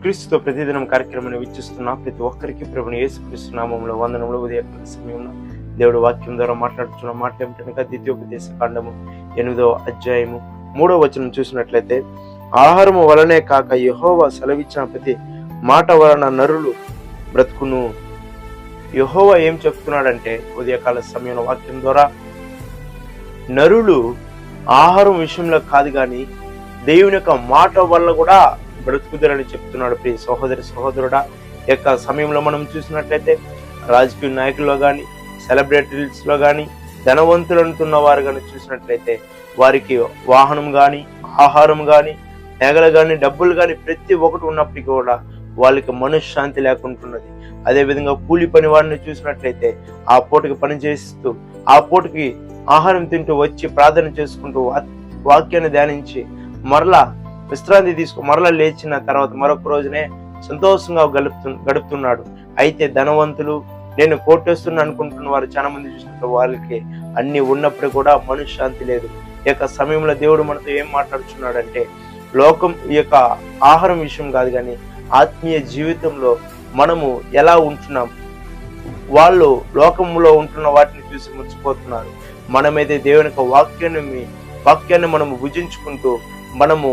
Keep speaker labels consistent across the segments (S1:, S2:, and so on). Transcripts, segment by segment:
S1: క్రీస్తుతో ప్రతిదినం కార్యక్రమాన్ని వీక్షిస్తున్న ప్రతి ఒక్కరికి ప్రభుని యేసుక్రీస్తు నామంలో వందనంలో ఉదయకాల సమయంలో దేవుడు వాక్యం ద్వారా మాట్లాడుతున్న మాట ఏమిటనగా ద్వితీయోపదేశ కాండము ఎనిమిదో అధ్యాయము మూడో వచనం చూసినట్లయితే ఆహారము వలనే కాక యహోవా సెలవిచ్చిన ప్రతి మాట వలన నరులు బ్రతుకును. యహోవా ఏం చెప్తున్నాడంటే ఉదయకాల సమయంలో వాక్యం ద్వారా నరులు ఆహారం విషయంలో కాదు కానీ దేవుని యొక్క మాట వల్ల కూడా బ్రతుకుదరని చెప్తున్నాడు ప్రియ సహోదరి సహోదరుడా. యొక్క సమయంలో మనం చూసినట్లయితే రాజకీయ నాయకుల్లో కానీ సెలబ్రిటీస్లో కానీ ధనవంతులు అంటున్న వారు కానీ చూసినట్లయితే వారికి వాహనం కానీ ఆహారం కానీ నెగలు కానీ డబ్బులు కానీ ప్రతి ఒక్కటి ఉన్నప్పటికీ కూడా వాళ్ళకి మనశ్శాంతి లేకుంటున్నది. అదేవిధంగా కూలి పని వారిని చూసినట్లయితే ఆ పూటకి పని చేస్తూ ఆ పూటకి ఆహారం తింటూ వచ్చి ప్రార్థన చేసుకుంటూ వాక్యాన్ని ధ్యానించి మరలా విశ్రాంతి తీసుకు మరలా లేచిన తర్వాత మరొక రోజునే సంతోషంగా గడుపుతు గడుపుతున్నాడు. అయితే ధనవంతులు నేను కోటేస్తున్నా అనుకుంటున్న వారు చాలా మంది చూసినట్టు వాళ్ళకి అన్ని ఉన్నప్పుడు కూడా మనశ్శాంతి లేదు. ఈ యొక్క సమయంలో దేవుడు మనతో ఏం మాట్లాడుతున్నాడంటే లోకం ఈ యొక్క ఆహారం విషయం కాదు కానీ ఆత్మీయ జీవితంలో మనము ఎలా ఉంటున్నాం? వాళ్ళు లోకంలో ఉంటున్న వాటిని చూసి మురిసిపోతున్నారు. మనమైతే దేవుని యొక్క వాక్యాన్ని వాక్యాన్ని మనము భుజించుకుంటూ మనము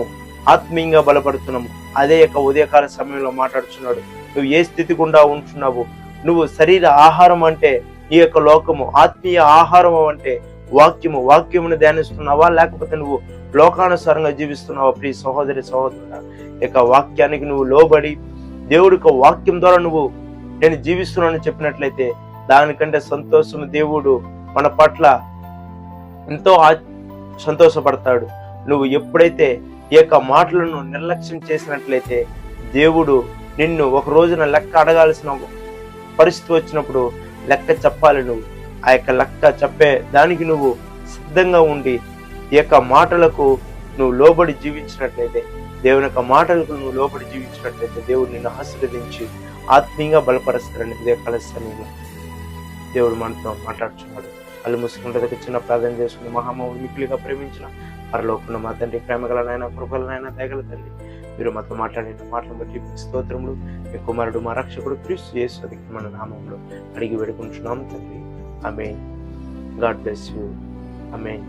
S1: ఆత్మీయంగా బలపడుతున్నాము. అదే యొక్క ఉదయకాల సమయంలో మాట్లాడుతున్నాడు నువ్వు ఏ స్థితి గుండా ఉంటున్నావు నువ్వు శరీర ఆహారం అంటే ఈ యొక్క లోకము ఆత్మీయ ఆహారం అంటే వాక్యము వాక్యమును ధ్యానిస్తున్నావా? లేకపోతే నువ్వు లోకానుసారంగా జీవిస్తున్నావా? ప్రియ సహోదరి సహోదరుడ యొక్క వాక్యానికి నువ్వు లోబడి దేవుడి యొక్క వాక్యం ద్వారా నువ్వు నేను జీవిస్తున్నానని చెప్పినట్లయితే దానికంటే సంతోషం దేవుడు మన పట్ల ఎంతో సంతోషపడతాడు. నువ్వు ఎప్పుడైతే ఈ యొక్క మాటలను నిర్లక్ష్యం చేసినట్లయితే దేవుడు నిన్ను ఒక రోజున లెక్క అడగాల్సిన పరిస్థితి వచ్చినప్పుడు లెక్క చెప్పాలి నువ్వు. ఆ యొక్క లెక్క చెప్పే దానికి నువ్వు సిద్ధంగా ఉండి ఈ యొక్క మాటలకు నువ్వు లోబడి జీవించినట్లయితే దేవుని యొక్క మాటలకు నువ్వు లోబడి జీవించినట్లయితే దేవుడు నిన్ను ఆశీర్వదించి ఆత్మీయంగా బలపరుస్తారని ఇదే సమయంలో దేవుడు మనతో మాట్లాడుతున్నాడు కళ్ళు మూసుకుంటే దగ్గర చిన్న ప్రార్థన చేసుకుని మహామౌని మిక్కిలిగా ప్రేమించిన పరలోకున్న మా తండ్రి ప్రేమగలనైనా కృపలనైనా దయగల తండ్రి మీరు మాతో మాట్లాడిన మాటలు బట్టి మీకు స్తోత్రములు మీ కుమారుడు మా రక్షకుడు క్రీస్తు చేసు అది మన నామంలో అడిగి వేడుకుంటున్నాం తండ్రి. Amen God bless you. Amen